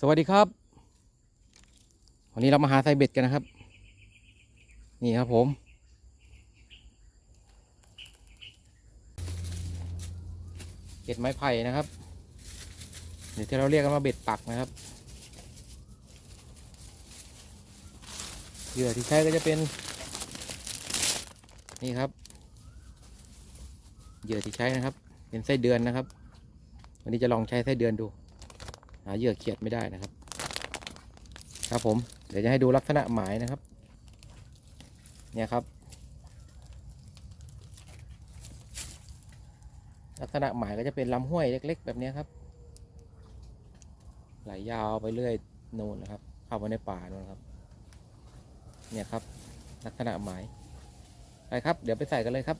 สวัสดีครับ วันนี้เรามาหาไซเบ็ดกันนะครับ นี่ครับผม เบ็ดไม้ไผ่นะครับ หรือที่เราเรียกกันว่าเบ็ดปักนะครับเหยื่อที่ใช้ก็จะเป็น นี่ครับ เหยื่อที่ใช้นะครับ เป็นไส้เดือนนะครับ วันนี้จะลองใช้ไส้เดือนดู หาเหยื่อเขียดไม่ได้นะครับ ครับผมเดี๋ยวจะให้ดูลักษณะหมายนะครับ เนี่ยครับ ลักษณะหมายก็จะเป็นลำห้วยเล็ก ๆ แบบนี้ครับ ไหลยาวไปเรื่อยนูนนะครับ เข้าไปในป่านูนครับ เนี่ยครับ ลักษณะหมายไปครับ เดี๋ยวไปใส่กันเลยครับ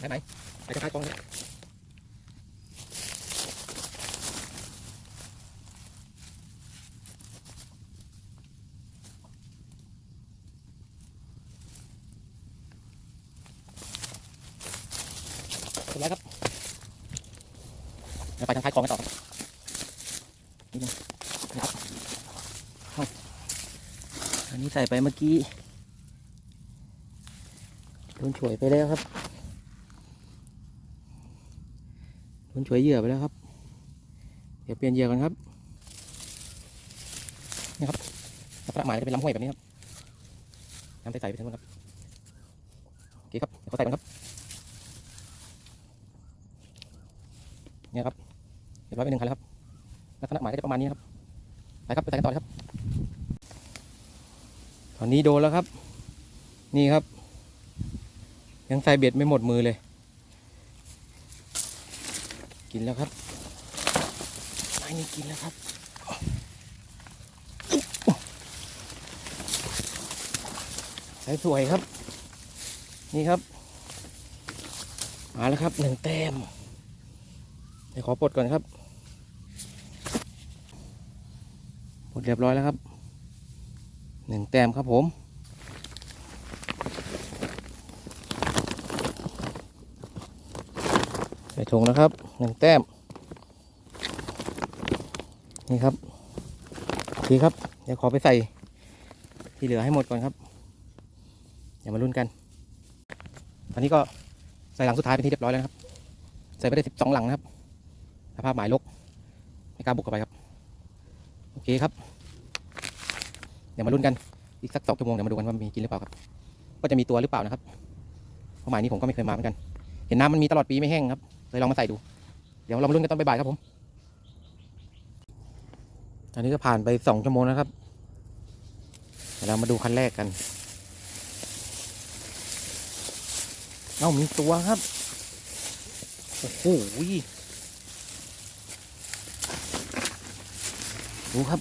ไหนไหนไปจะทายกองเลยสบายครับเดี๋ยวไปทางท้ายกองกันต่อครับนิดนึงนะครับอาอันนี้ใส่ไปเมื่อกี้โดนฉวยไปแล้วครับ โดนฉวยเหยื่อไปแล้วครับ เดี๋ยวเปลี่ยนเหยื่อกันครับ นี่ครับลักษณะหมายจะเป็นลำห้วยแบบนี้ครับน้ำใสๆไปทั้งหมดครับ โอเคครับเดี๋ยวเขาใส่กันครับ เนี่ยครับ เรียบร้อยไปหนึ่งคันแล้วครับ ลักษณะหมายก็จะประมาณนี้ครับ ไปครับไปใส่กันต่อเลยครับ ตอนนี้โดนแล้วครับ นี่ครับ ยังใส่เบ็ดไม่หมดมือเลย กินแล้วครับไม้นี่กินแล้วครับใส่สวยครับ นี่ครับ มาแล้วครับหนึ่งแต้มเดี๋ยวขอปลดก่อนครับปลดเรียบร้อยแล้วครับหนึ่งแต้มครับผม ส่ถุงนะครับหนึ่งแต้ม นี่ครับโอเคครับ เดี๋ยวขอไปใส่ที่เหลือให้หมดก่อนครับอย่ามาลุ้นกันตอนนี้ก็ใส่หลังสุดท้ายเป็นที่เรียบร้อยแล้วครับ ใส่ไปได้สิบสองหลังนะครับสภาพหมายลกไม่กล้าบุกเข้าไปครับ โอเคครับ เดี๋ยวมาลุ้นกัน อีกสักสองชั่วโมงเดี๋ยวมาดูกันว่ามีกินหรือเปล่าครับ ก็จะมีตัวหรือเปล่านะครับเพราะหมายนี้ผมก็ไม่เคยมาเหมือนกัน เห็นน้ำมันมีตลอดปีไม่แห้งครับ เลยลองมาใส่ดู เดี๋ยวเรามาลุ้นกันตอนบ่ายๆครับผมตอนนี้ก็ผ่านไปสองชั่วโมงนะครับเดี๋ยวเรามาดูคันแรกกัน เอ้ามีตัวครับ โอ้โหดูครับ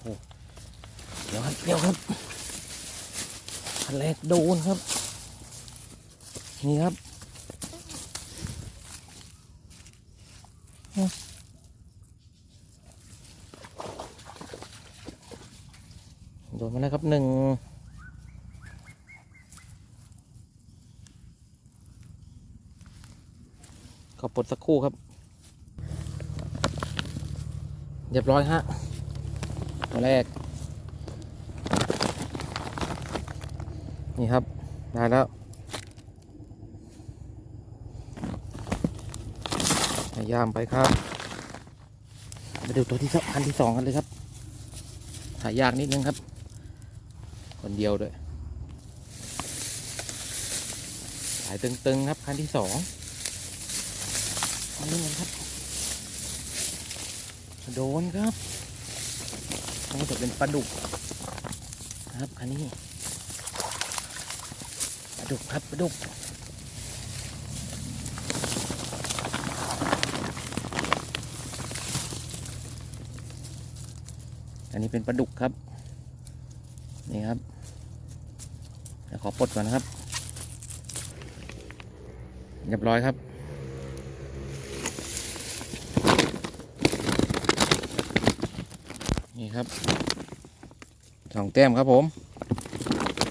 โอ้เดี๋ยวครับ เดี๋ยวครับ คันแรกโดนครับ นี่ครับโดนมาแล้วครับหนึ่งขอปลดสักครู่ครับ เรียบร้อยฮะตัวแรก นี่ครับ ได้แล้วพยายามไปครับมาดูตัวที่สองคันที่สองกันเลยครับหายากนิดนึงครับ คนเดียวด้วยสายตึงๆครับคันที่สองอันนี้มันครับ โดนครับนี่จะเป็นปลาดุกครับอันนี้ ดุกครับปุกอันนี้เป็นปลาดุกครับ นี่ครับเดี๋ยวขอปลดก่อนนะครับเรียบร้อยครับ นี่ครับสองแต้มครับผม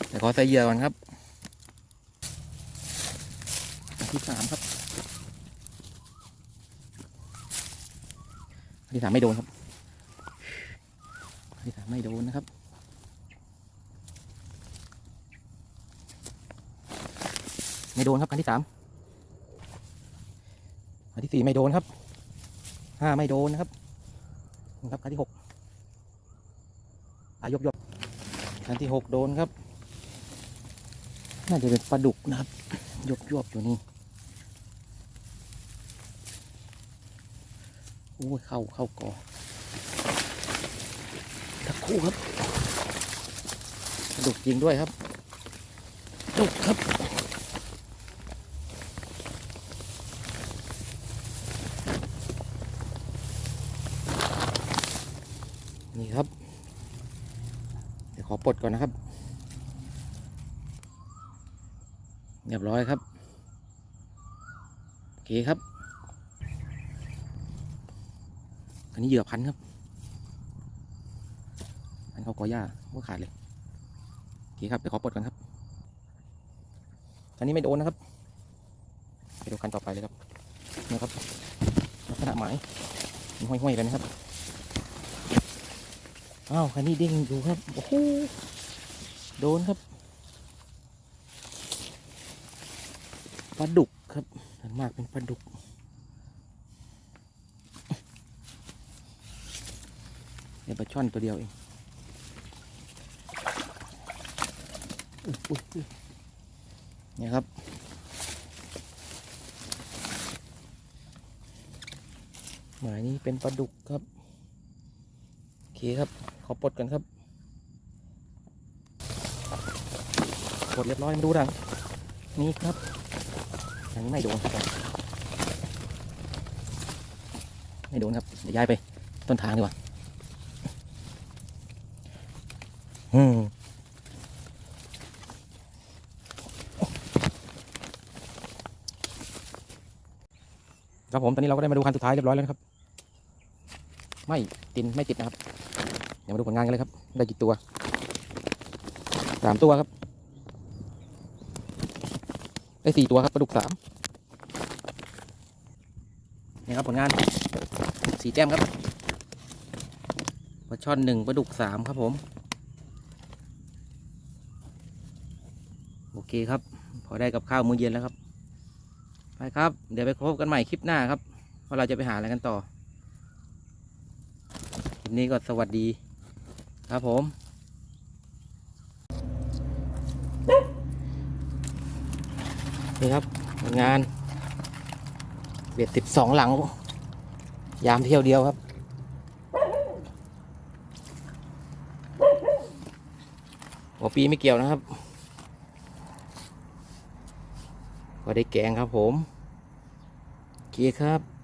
เดี๋ยวขอใส่เหยื่อก่อนครับอัน ที่สามครับอันที่สามไม่โดนครับอันที่สามไม่โดนนะครับไม่โดนครับอันที่สามอันที่สี่ไม่โดนครับห้าไม่โดนนะครับนะครับอันที่หกอายกยกอันที่หกโดนครับ น่าจะเป็นปลาดุกนะครับยกยวบอยู่นี่ โอ้ยเข้าเข้ากอทักคู่ครับปลาดุกจริงด้วยครับดุกครับนี่ครับ เดี๋ยวขอปลดก่อนนะครับ เรียบร้อยครับ โอเคครับ อันนี้เหยื่อพันครับ อันเขากอหญ้าว่ขาดเลยโอเคครับเดี๋ยวขอปลดก่อนครับอันนี้ไม่โดนนะครับไปดูคันต่อไปเลยครับนี่ครับลักษณะหมายมันห้อยๆกันนะครับอ้าวคันนี้เด้งอยู่ครับโอ้โหโดนครับปลาดุกครับส่วนมากเป็นปลาดุก เดี๋ยวปลาช่อนตัวเดียวเองเนี่ยครับ หมายนี้เป็นปลาดุกครับโอเคครับ ขอปลดกันครับปลดเรียบร้อยมาดูดัง นี่ครับอันนี้ไม่โดนครับไม่โดนครับเดี๋ยวย้ายไปต้นทางดีกว่า อืมครับผมตอนนี้เราก็ได้มาดูคันสุดท้ายเรียบร้อยแล้วนะครับ ไม่ตินไม่ติดนะครับ เดี๋ยวมาดูผลงานกันเลยครับ ได้กี่ตัวสามตัวครับ ได้สี่ตัวครับปลาดุกสามนี่ครับผลงานสี่แต้มครับปลาช่อนหนึ่งปลาดุกสามครับผม โอเคครับ พอได้กับข้าวมื้อเย็นแล้วครับ ไปครับ เดี๋ยวไปพบกันใหม่คลิปหน้าครับ ว่าเราจะไปหาอะไรกันต่อคลิปนี้ก็สวัสดีครับผมนี่ครับงานเบ็ดสิบสองหลัง ยามเที่ยวเดียวครับหัวปีไม่เกี่ยวนะครับ ก็ได้แกงครับผมโอเคครับ